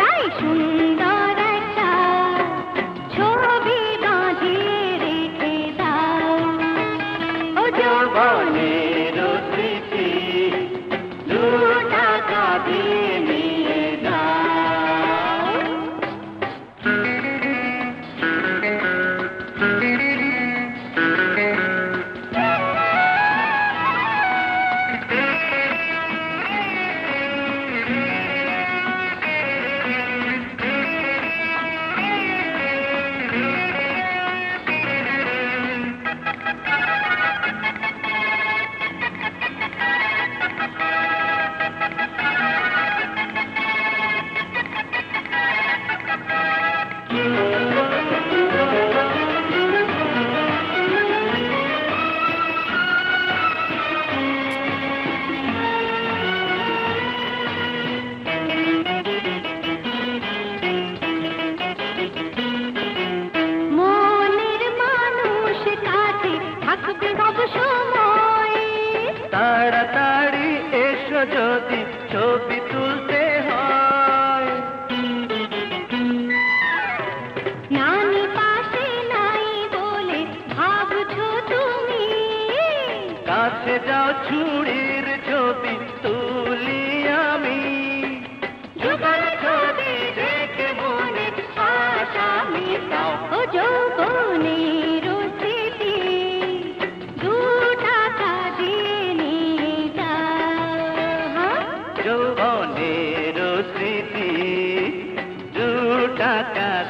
তাই সুন্দর একটা ছবি বাঁধিয়ে রেখে দাও। ও যৌবনের তাড়াতাড়ি এসো যদি ছবি তুল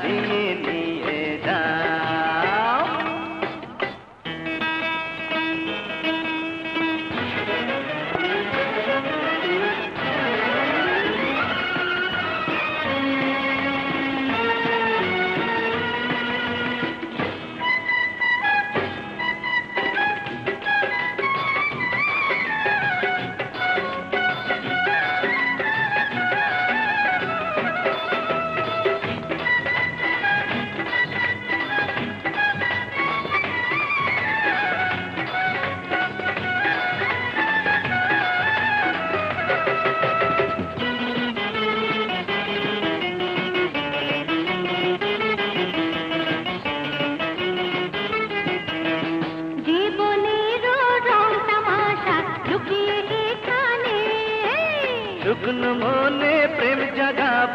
He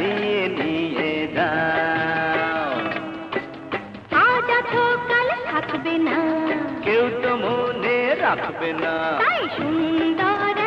ভাসিয়ে নিয়ে যাও। আজ আছো কাল থাকবে না। কেউ তো মনে রাখবে না। সুন্দর